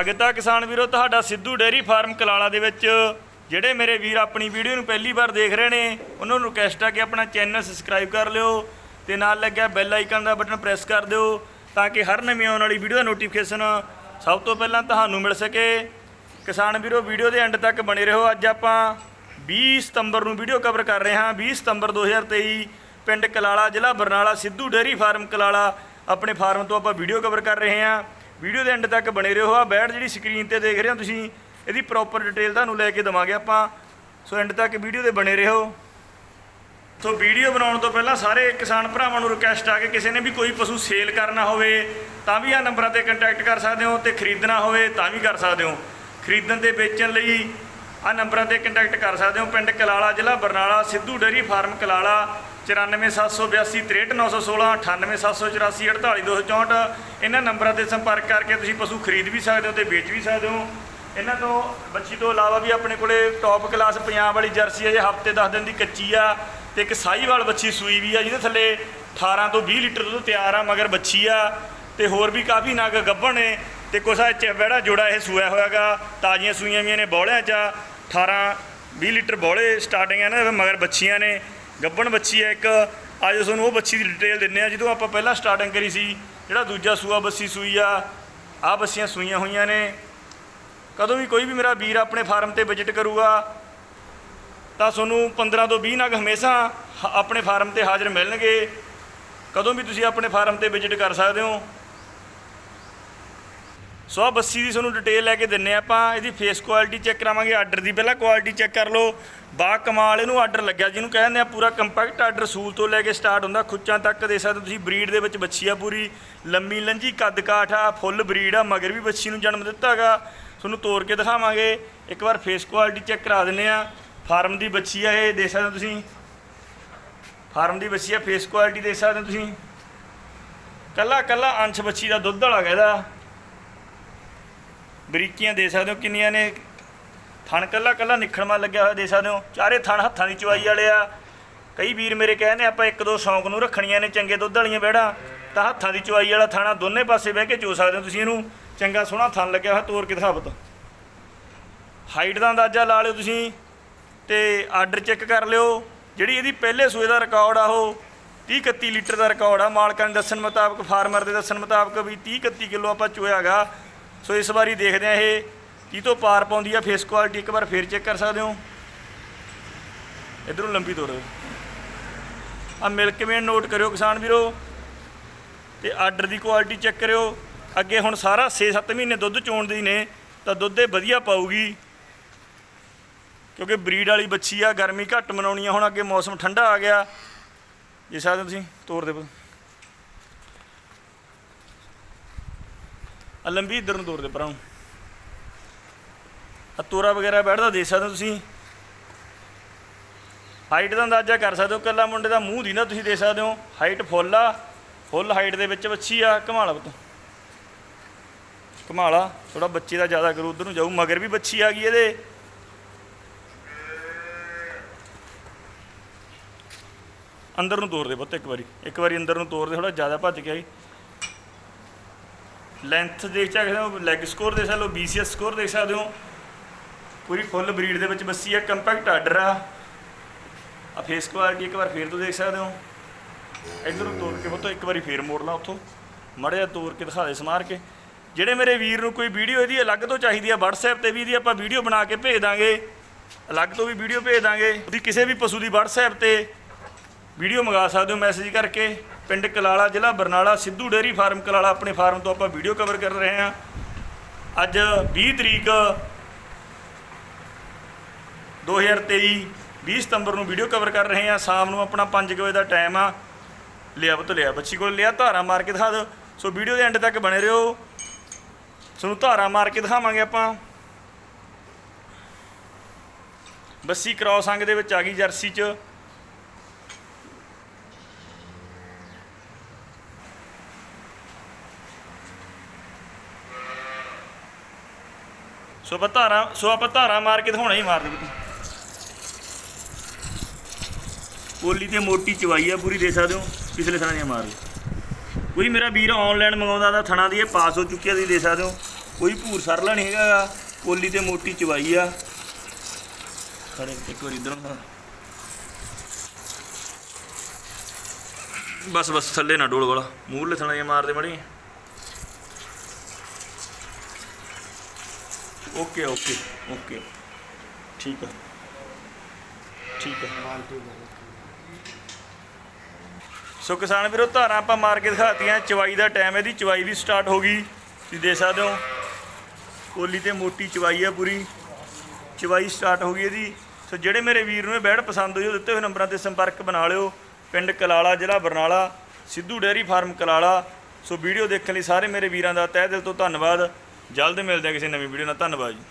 ਅਗਤਾ ਕਿਸਾਨ ਵੀਰੋ, ਤੁਹਾਡਾ ਸਿੱਧੂ ਡੇਅਰੀ ਫਾਰਮ ਕਲਾਲਾ ਦੇ ਵਿੱਚ ਜਿਹੜੇ ਮੇਰੇ ਵੀਰ ਆਪਣੀ ਵੀਡੀਓ ਨੂੰ ਪਹਿਲੀ ਵਾਰ ਦੇਖ ਰਹੇ ਨੇ, ਉਹਨਾਂ ਨੂੰ ਰਿਕਵੈਸਟ ਆ ਕਿ ਆਪਣਾ ਚੈਨਲ ਸਬਸਕ੍ਰਾਈਬ ਕਰ ਲਿਓ ਤੇ ਨਾਲ ਲੱਗਿਆ ਬੈਲ ਆਈਕਨ ਦਾ ਬਟਨ ਪ੍ਰੈਸ ਕਰ ਦਿਓ ਤਾਂ ਕਿ ਹਰ ਨਵੀਂ ਆਉਣ ਵਾਲੀ ਵੀਡੀਓ ਦਾ ਨੋਟੀਫਿਕੇਸ਼ਨ ਸਭ ਤੋਂ ਪਹਿਲਾਂ ਤੁਹਾਨੂੰ ਮਿਲ ਸਕੇ। ਕਿਸਾਨ ਵੀਰੋ ਵੀਡੀਓ ਦੇ ਐਂਡ ਤੱਕ ਬਣੇ ਰਹੋ। ਅੱਜ ਆਪਾਂ 20 ਸਤੰਬਰ ਨੂੰ ਵੀਡੀਓ ਕਵਰ ਕਰ ਰਹੇ ਹਾਂ। 20 ਸਤੰਬਰ 2023 ਪਿੰਡ ਕਲਾਲਾ ਜ਼ਿਲ੍ਹਾ ਬਰਨਾਲਾ ਸਿੱਧੂ ਡੇਅਰੀ ਫਾਰਮ ਕਲਾਲਾ ਆਪਣੇ ਫਾਰਮ ਤੋਂ ਆਪਾਂ ਵੀਡੀਓ ਕਵਰ ਕਰ ਰਹੇ ਹਾਂ। ਵੀਡੀਓ ਦੇ ਐਂਡ ਤੱਕ ਬਣੇ ਰਹੋ। ਆ ਬੈਠ ਜਿਹੜੀ ਸਕਰੀਨ ਤੇ ਦੇਖ ਰਹੇ ਹੋ ਤੁਸੀਂ, ਇਹਦੀ ਪ੍ਰੋਪਰ ਡਿਟੇਲ ਤੁਹਾਨੂੰ ਲੈ ਕੇ ਦਵਾਂਗੇ ਆਪਾਂ। ਸੋ ਐਂਡ ਤੱਕ ਵੀਡੀਓ ਦੇ ਬਣੇ ਰਹੋ। ਸੋ ਵੀਡੀਓ ਬਣਾਉਣ ਤੋਂ ਪਹਿਲਾਂ ਸਾਰੇ ਕਿਸਾਨ ਭਰਾਵਾਂ ਨੂੰ ਰਿਕਵੈਸਟ ਆ ਕਿ ਕਿਸੇ ਨੇ ਵੀ ਕੋਈ ਪਸ਼ੂ ਸੇਲ ਕਰਨਾ ਹੋਵੇ, ਤਾਂ ਵੀ ਆ ਨੰਬਰਾਂ ਤੇ ਕੰਟੈਕਟ ਕਰ ਸਕਦੇ ਹੋ ਤੇ ਖਰੀਦਣਾ ਹੋਵੇ, ਤਾਂ ਵੀ ਕਰ ਸਕਦੇ ਹੋ। ਖਰੀਦਣ ਤੇ ਵੇਚਣ ਲਈ ਆ ਨੰਬਰਾਂ ਤੇ ਕੰਟੈਕਟ ਕਰ ਸਕਦੇ ਹੋ। ਪਿੰਡ ਕਲਾਲਾ ਜ਼ਿਲ੍ਹਾ ਬਰਨਾਲਾ, ਸਿੱਧੂ ਡੇਅਰੀ ਫਾਰਮ ਕਲਾਲਾ 94782 63916 98784 48264 ਇਹਨਾਂ ਨੰਬਰਾਂ ਤੇ ਸੰਪਰਕ ਕਰਕੇ ਤੁਸੀਂ ਪਸ਼ੂ ਖਰੀਦ ਵੀ ਸਕਦੇ ਹੋ ਤੇ ਵੇਚ ਵੀ ਸਕਦੇ ਹੋ। ਇਹਨਾਂ ਤੋਂ ਬੱਚੀ ਤੋਂ ਇਲਾਵਾ ਵੀ ਆਪਣੇ ਕੋਲੇ ਟੌਪ ਕਲਾਸ ਪੰਜਾਬ ਵਾਲੀ ਜਰਸੀ ਹੈ ਜੇ ਹਫ਼ਤੇ 10 ਦਿਨ ਦੀ ਕੱਚੀ ਆ ਤੇ ਇੱਕ ਸਾਈਵਾਲ ਬੱਚੀ ਸੂਈ ਵੀ ਆ, ਜਿਹਦੇ ਥੱਲੇ 18 ਤੋਂ 20 ਲੀਟਰ ਦੁੱਧ ਤਿਆਰ ਆ, ਮਗਰ ਬੱਚੀ ਆ ਤੇ ਹੋਰ ਵੀ ਕਾਫੀ ਨਗ ਗੱਭਣ ਨੇ ਤੇ ਕੁਛ ਆ ਚਵੜਾ ਜੋੜਾ ਇਹ ਸੂਇਆ ਹੋਇਆਗਾ, ਤਾਜ਼ੀਆਂ ਸੂਈਆਂ ਵੀਆਂ ਨੇ ਬੌਲਿਆਂ 'ਚ 18 20 ਲੀਟਰ ਬੌਲੇ ਸਟਾਰਟਿੰਗ ਆ ਨਾ ਮਗਰ ਬੱਚੀਆਂ ਨੇ। ਗੱਬਣ ਬੱਚੀ ਹੈ ਇੱਕ। ਅੱਜ ਤੁਹਾਨੂੰ ਉਹ ਬੱਚੀ ਦੀ ਡਿਟੇਲ ਦਿੰਨੇ ਆ ਜਦੋਂ ਆਪਾਂ ਪਹਿਲਾਂ ਸਟਾਰਟਿੰਗ ਕਰੀ ਸੀ, ਜਿਹੜਾ ਦੂਜਾ ਸੂਆ ਬੱਸੀ ਸੂਈ ਆ ਆ ਬੱਸੀਆਂ ਸੂਈਆਂ ਹੋਈਆਂ ਨੇ। ਕਦੋਂ ਵੀ ਕੋਈ ਵੀ ਮੇਰਾ ਵੀਰ ਆਪਣੇ ਫਾਰਮ ਤੇ ਵਿਜ਼ਿਟ ਕਰੂਗਾ, ਤਾਂ ਤੁਹਾਨੂੰ 15 ਤੋਂ 20 ਨਗ ਹਮੇਸ਼ਾ ਹ- ਆਪਣੇ ਫਾਰਮ ਤੇ ਹਾਜ਼ਰ ਮਿਲਣਗੇ। ਕਦੋਂ ਵੀ ਤੁਸੀਂ ਆਪਣੇ ਫਾਰਮ ਤੇ ਵਿਜ਼ਿਟ ਕਰ ਸਕਦੇ ਹੋ। ਸੋ ਆ ਬੱਸੀ ਦੀ ਤੁਹਾਨੂੰ ਡਿਟੇਲ ਲੈ ਕੇ ਦਿੰਨੇ ਆਪਾਂ। ਇਹਦੀ ਫੇਸ ਕੁਆਲਿਟੀ ਚੈੱਕ ਕਰਾਵਾਂਗੇ ਆਰਡਰ ਦੀ। ਪਹਿਲਾਂ ਕੁਆਲਿਟੀ ਚੈੱਕ ਕਰ ਲਓ। ਬਾ ਕਮਾਲ, ਇਹਨੂੰ ਆਰਡਰ ਲੱਗਿਆ, ਜਿਹਨੂੰ ਕਹਿੰਦੇ ਆ ਪੂਰਾ ਕੰਪੈਕਟ ਆਰਡਰ ਸੂਲ ਤੋਂ ਲੈ ਕੇ ਸਟਾਰਟ ਹੁੰਦਾ। ਖੁੱਚਾਂ ਤੱਕ ਦੇ ਸਕਦੇ ਹੋ ਤੁਸੀਂ ਬਰੀਡ ਦੇ ਵਿੱਚ ਬੱਚੀ ਆ ਪੂਰੀ। ਲੰਮੀ ਲੰਜੀ, ਕੱਦ ਕਾਠ ਆ ਫੁੱਲ ਬਰੀਡ ਆ, ਮਗਰ ਵੀ ਬੱਚੀ ਨੂੰ ਜਨਮ ਦਿੱਤਾ ਹੈਗਾ। ਤੁਹਾਨੂੰ ਤੋੜ ਕੇ ਦਿਖਾਵਾਂਗੇ। ਇੱਕ ਵਾਰ ਫੇਸ ਕੁਆਲਿਟੀ ਚੈੱਕ ਕਰਾ ਦਿੰਨੇ ਆ ਫਾਰਮ ਦੀ ਬੱਚੀ ਆ ਇਹ, ਦੇਖ ਸਕਦੇ ਹੋ ਤੁਸੀਂ। ਫਾਰਮ ਦੀ ਬੱਚੀ ਆ ਫੇਸ ਕੁਆਲਿਟੀ ਦੇਖ ਸਕਦੇ ਹੋ ਤੁਸੀਂ। ਕੱਲਾ ਕੱਲਾ ਅੰਸ਼ ਬੱਚੀ ਦਾ ਦੁੱਧ ਵਾਲਾ ਇਹਦਾ। ਬਰੀਕੀਆਂ ਦੇ ਸਕਦੇ ਹੋ, ਕਿੰਨੀਆਂ ਨੇ? ਥਣ ਕੱਲਾ ਕੱਲਾ ਨਿਖੜਮਾ ਲੱਗਿਆ ਹੋਇਆ ਦੇ ਸਕਦੇ ਹੋ। ਚਾਰੇ ਥਣ ਹੱਥਾਂ ਦੀ ਚਵਾਈ ਵਾਲੇ ਆ। ਕਈ ਵੀਰ ਮੇਰੇ ਕਹਿੰਦੇ ਆਪਾਂ ਇੱਕ ਦੋ ਸ਼ੌਂਕ ਨੂੰ ਰੱਖਣੀਆਂ ਨੇ, ਚੰਗੇ ਦੁੱਧ ਵਾਲੀਆਂ ਬੈੜਾਂ ਤਾਂ ਹੱਥਾਂ ਦੀ ਚੁਆਈ ਵਾਲਾ ਥਾਣਾ ਦੋਨੇ ਪਾਸੇ ਬਹਿ ਕੇ ਚੋ ਸਕਦੇ ਹੋ ਤੁਸੀਂ ਇਹਨੂੰ। ਚੰਗਾ ਸੋਹਣਾ ਥਣ ਲੱਗਿਆ ਹੋਇਆ, ਤੋਰ ਕੇ ਦਿਖਾਵਤ ਹਾਈਟ ਦਾ ਅੰਦਾਜ਼ਾ ਲਾ ਲਿਓ ਤੁਸੀਂ ਤੇ ਆਰਡਰ ਚੈੱਕ ਕਰ ਲਿਓ। ਜਿਹੜੀ ਇਹਦੀ ਪਹਿਲੇ ਸੂਏ ਦਾ ਰਿਕਾਰਡ ਆ ਉਹ 30 31 ਲੀਟਰ ਦਾ ਰਿਕਾਰਡ ਆ। ਮਾਲਕਾਂ ਦੇ ਦੱਸਣ ਮੁਤਾਬਕ, ਫਾਰਮਰ ਦੇ ਦੱਸਣ ਮੁਤਾਬਕ ਵੀ 30 31 ਕਿਲੋ ਆਪਾਂ ਚੋਇਆਗਾ। ਸੋ ਇਸ ਵਾਰੀ ਦੇਖਦੇ ਆ ਇਹ ਕੀ ਤੋਂ ਪਾਰ ਪਾਉਂਦੀ ਆ ਫੇਸ ਕੁਆਲਿਟੀ ਇੱਕ ਵਾਰ ਫੇਰ ਚੈੱਕ ਕਰ ਸਕਦੇ ਹੋ। ਇਧਰੋਂ ਲੰਬੀ ਤੋਰ ਆ ਮਿਲਕ ਵੇਨ ਨੋਟ ਕਰਿਓ ਕਿਸਾਨ ਵੀਰੋ। ਤੇ ਆਰਡਰ ਦੀ ਕੁਆਲਿਟੀ ਚੈੱਕ ਕਰਿਓ। ਅੱਗੇ ਹੁਣ ਸਾਰਾ 6-7 ਮਹੀਨੇ ਦੁੱਧ ਚੋਣ ਦੀ ਨੇ, ਤਾਂ ਦੁੱਧ ਇਹ ਵਧੀਆ ਪਾਊਗੀ। ਕਿਉਂਕਿ ਬਰੀਡ ਵਾਲੀ ਬੱਚੀ ਆ, ਗਰਮੀ ਘੱਟ ਮਨਾਉਣੀ ਆ, ਹੁਣ ਅੱਗੇ ਮੌਸਮ ਠੰਡਾ ਆ ਗਿਆ। ਜੇ ਸਕਦੇ ਹੋ ਤੁਸੀਂ ਤੋਰ ਦੇ ਆ ਲੰਬੀ ਇੱਧਰ ਨੂੰ ਤੋਰ ਦੇ ਪਰਾਂ ਨੂੰ। ਆ ਤੋਰਾ ਵਗੈਰਾ ਬੈਠਦਾ ਦੇਖ ਸਕਦੇ ਹੋ ਤੁਸੀਂ। ਹਾਈਟ ਦਾ ਅੰਦਾਜ਼ਾ ਕਰ ਸਕਦੇ ਹੋ ਕੱਲਾ ਮੁੰਡੇ ਦਾ ਮੂੰਹ ਦੀ ਨਾ ਤੁਸੀਂ ਦੇਖ ਸਕਦੇ ਹੋ। ਹਾਈਟ ਫੁੱਲ ਆ ਫੁੱਲ ਹਾਈਟ ਦੇ ਵਿੱਚ ਬੱਚੀ ਆ ਕਮਾਲਾ ਪੁੱਤ। ਕਮਾਲਾ ਥੋੜਾ ਬੱਚੇ ਦਾ ਜ਼ਿਆਦਾ ਕਰੂ, ਉਧਰ ਨੂੰ ਜਾਊ, ਮਗਰ ਵੀ ਬੱਚੀ ਆ ਗਈ ਇਹਦੇ। ਅੰਦਰ ਨੂੰ ਤੋਰ ਦੇ ਪੁੱਤ ਇੱਕ ਵਾਰੀ ਇੱਕ ਵਾਰੀ ਅੰਦਰ ਨੂੰ ਤੋਰ ਦੇ ਥੋੜਾ ਜ਼ਿਆਦਾ ਭੱਜ ਕੇ ਆਈ। ਲੈਂਥ ਦੇਖ ਸਕਦੇ ਹੋ ਲੈਗ ਸਕੋਰ ਦੇਖ ਸਕਦੇ ਹੋ BCS ਸਕੋਰ ਦੇਖ ਸਕਦੇ ਹੋ। ਪੂਰੀ ਫੁੱਲ ਬਰੀਡ ਦੇ ਵਿੱਚ ਬੱਸੀ ਆ ਕੰਪੈਕਟ ਆਰਡਰ ਆ। ਆ ਫੇਸ ਕੁਆਲਿਟੀ ਇੱਕ ਵਾਰ ਫੇਰ ਤੋਂ ਦੇਖ ਸਕਦੇ ਹੋ। ਇੱਧਰ ਨੂੰ ਤੋੜ ਕੇ ਪੁੱਤ ਇੱਕ ਵਾਰੀ ਫੇਰ ਮੋੜ ਲਾ ਉੱਥੋਂ। ਮੜਿਆ ਜਿਹਾ ਤੋੜ ਕੇ ਦਿਖਾ ਦੇ ਸਮਾਰ ਕੇ। ਜਿਹੜੇ ਮੇਰੇ ਵੀਰ ਨੂੰ ਕੋਈ ਵੀਡੀਓ ਇਹਦੀ ਅਲੱਗ ਤੋਂ ਚਾਹੀਦੀ ਆ, WhatsApp ਤੇ ਵੀ ਇਹਦੀ ਆਪਾਂ ਵੀਡੀਓ ਬਣਾ ਕੇ ਭੇਜ ਦਾਂਗੇ। ਅਲੱਗ ਤੋਂ ਵੀ ਵੀਡੀਓ ਭੇਜ ਦਾਂਗੇ। ਤੁਸੀਂ ਕਿਸੇ ਵੀ ਪਸ਼ੂ ਦੀ WhatsApp ਤੇ ਵੀਡੀਓ ਮੰਗਾ ਸਕਦੇ ਹੋ ਮੈਸੇਜ ਕਰਕੇ। ਪਿੰਡ ਕਲਾਲਾ ਜ਼ਿਲ੍ਹਾ ਬਰਨਾਲਾ ਸਿੱਧੂ ਡੇਅਰੀ ਫਾਰਮ ਕਲਾਲਾ ਆਪਣੇ ਫਾਰਮ ਤੋਂ ਆਪਾਂ ਵੀਡੀਓ ਕਵਰ ਕਰ ਰਹੇ ਹਾਂ। ਅੱਜ 20 ਤਰੀਕ 2023 20 ਸਤੰਬਰ ਨੂੰ ਵੀਡੀਓ ਕਵਰ ਕਰ ਰਹੇ ਹਾਂ। ਸ਼ਾਮ ਨੂੰ ਆਪਣਾ 5 ਵਜੇ ਦਾ ਟਾਈਮ ਆ। ਲਿਆ ਬਤ ਲਿਆ। ਬੱਚੀ ਕੋਲ ਲਿਆ, ਧਾਰਾ ਮਾਰ ਕੇ ਦਿਖਾ ਦਿਓ। ਸੋ ਵੀਡੀਓ ਦੇ ਐਂਡ ਤੱਕ ਬਣੇ ਰਹੋ। ਤੁਹਾਨੂੰ ਧਾਰਾ ਮਾਰ ਕੇ ਦਿਖਾਵਾਂਗੇ ਆਪਾਂ। ਬੱਸੀ ਕ੍ਰੋਸ ਅੰਗ ਦੇ ਵਿੱਚ ਆ ਗਈ ਜਰਸੀ 'ਚ। ਸੋ ਆਪਾਂ ਧਾਰਾ ਸੋ ਆਪਾਂ ਧਾਰਾ ਮਾਰ ਕੇ ਦਿਖਾਉਣਾ ਹੀ ਮਾਰ ਦੇ ਪੋਲੀ ਤੇ ਮੋਟੀ ਚਵਾਈ ਆ, ਪੂਰੀ ਦੇ ਸਕਦੇ ਹੋ, ਪਿਛਲੇ ਥਾਂ ਦੀਆਂ ਮਾਰ ਲਓ। ਕੋਈ ਮੇਰਾ ਵੀਰ ਆਨਲਾਈਨ ਮੰਗਾਉਂਦਾ ਤਾਂ ਥਣਾ ਦੀ ਇਹ ਪਾਸ ਹੋ ਚੁੱਕੀ ਆ, ਤੁਸੀਂ ਦੇ ਸਕਦੇ ਹੋ। ਕੋਈ ਭੂਰ ਸਰਲਾ ਨਹੀਂ ਹੈਗਾ ਕੋਲੀ ਤੇ ਮੋਟੀ ਚਵਾਈ ਆ। ਖੜੇ ਇੱਕ ਵਾਰ ਇਧਰੋਂ ਬਸ ਬਸ ਥੱਲੇ ਨਾ ਡੋਲ ਵਾਲਾ ਮੂਹਰੇ ਥਣਾ ਜਿਹਾ ਮਾਰਦੇ ਮੜੀ। Okay okay okay. ਠੀਕ ਆ। ਠੀਕ ਆ। ਸੋ ਕਿਸਾਨ ਵੀਰੋ, ਧਾਰਾਂ ਆਪਾਂ ਮਾਰ ਕੇ ਦਿਖਾਤੀਆਂ। ਚਵਾਈ ਦਾ ਟਾਈਮ ਇਹਦੀ ਚਵਾਈ ਵੀ ਸਟਾਰਟ ਹੋ ਗਈ। ਤੁਸੀਂ ਦੇਖ ਸਕਦੇ ਹੋ। ਕੋਲੀ ਤੇ ਮੋਟੀ ਚਵਾਈ ਹੈ ਪੂਰੀ। ਚਵਾਈ ਸਟਾਰਟ ਹੋ ਗਈ ਇਹਦੀ ਸੋ ਜਿਹੜੇ ਮੇਰੇ ਵੀਰ ਨੂੰ ਇਹ ਬੈੜ ਪਸੰਦ ਹੋਈ, ਉਹ ਦਿੱਤੇ ਹੋਏ ਨੰਬਰਾਂ ਤੇ ਸੰਪਰਕ ਬਣਾ ਲਿਓ। ਪਿੰਡ ਕਲਾਲਾ, ਜ਼ਿਲ੍ਹਾ Barnala, Sidhu dairy farm Kalala. So video ਦੇਖਣ ਲਈ ਸਾਰੇ ਮੇਰੇ ਵੀਰਾਂ ਦਾ ਤਹਿ ਦਿਲ ਤੋਂ ਧੰਨਵਾਦ। ਜਲਦ ਮਿਲਦੇ ਹਾਂ ਕਿਸੇ ਨਵੀਂ ਵੀਡੀਓ ਨਾਲ। ਧੰਨਵਾਦ ਜੀ।